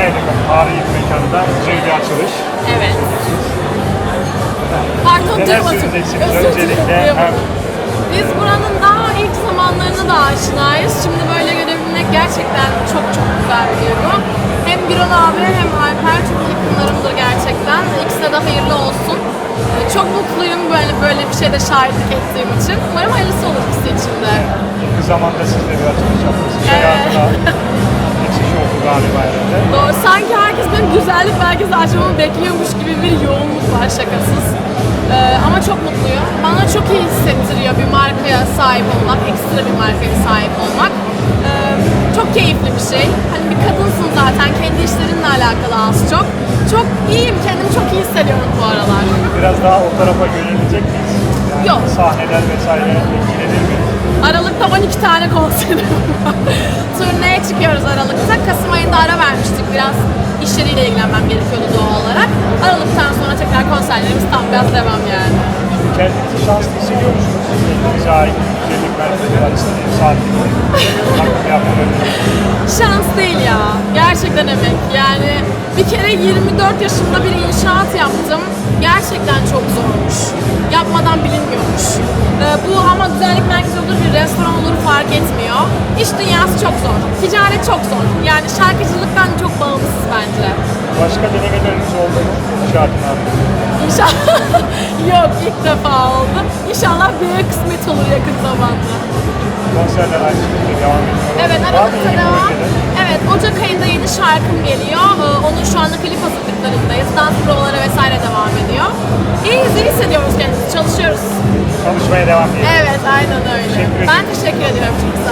Evet tarihi bir mekanda güzel bir açılış. Evet. Pardon söyleyeceksiniz Özür dilerim, öncelikle? duyamadım. Hem Biz buranın daha ilk zamanlarına da aşinayız. Şimdi böyle görebilmek gerçekten çok çok güzel bir duygu. Hem Birol abi hem Alper çok yakınlarımdır gerçekten. İkisine de hayırlı olsun. Ee, Çok mutluyum böyle böyle bir şeyde şahitlik ettiğim için. Umarım hayırlısı olur ikisi için de. yakın zamanda siz de bir açılış yaptınız. Evet. hayatına geçiş oldu galiba herhalde. Doğru. Sanki herkes benim güzellik merkezi açmamı bekliyormuş gibi bir yoğunluk var şakasız. Ee, ama çok mutluyum. Bana çok iyi hissettiriyor bir markaya sahip olmak, ekstra bir markaya sahip olmak. Ee, çok keyifli bir şey. Hani bir kadınsın zaten, kendi işlerinle alakalı az çok. Çok iyiyim, kendimi çok iyi hissediyorum bu aralar. Biraz daha o tarafa yönelecek miyiz? Yani Yok. Sahneler vesaire etkilenir mi? Aralıkta 12 tane konserim var. Turneye çıkıyoruz Aralık'ta. Kasım işleriyle ilgilenmem gerekiyordu doğal olarak. Aralıktan sonra tekrar konserlerimiz tam gaz devam yani. Kendinizi şanslı hissediyor musunuz? Kendinize ait güzellik saatlik takım yaptırabilir. Şans değil ya. Gerçekten emek. Yani bir kere 24 yaşımda bir inşaat yaptım. Gerçekten çok zormuş. Yapmadan bilinmiyormuş. Ee, bu ama güzellik merkezi olur, bir restoran olur fark etmiyor. İş dünyası çok zor. Ticaret çok zor. Yani şarkıcılıktan çok bağımsız bence. Başka denemeleriniz oldu mu? Abi. İnşallah yok ilk defa oldu. İnşallah bir kısmet olur yakın zamanda. Konserler aynı şekilde devam ediyor. Evet Aralık'ta devam. Evet Ocak ayında yeni şarkım geliyor. Ee, Onun şu anda klip hazırlıklarındayız. Dans provaları vesaire devam ediyor. İyiyiz, iyi hissediyoruz kendimizi. Çalışıyoruz. Çalışmaya devam ediyor. Evet aynen öyle. Teşekkür ederim. Ben teşekkür ediyorum çok sağ.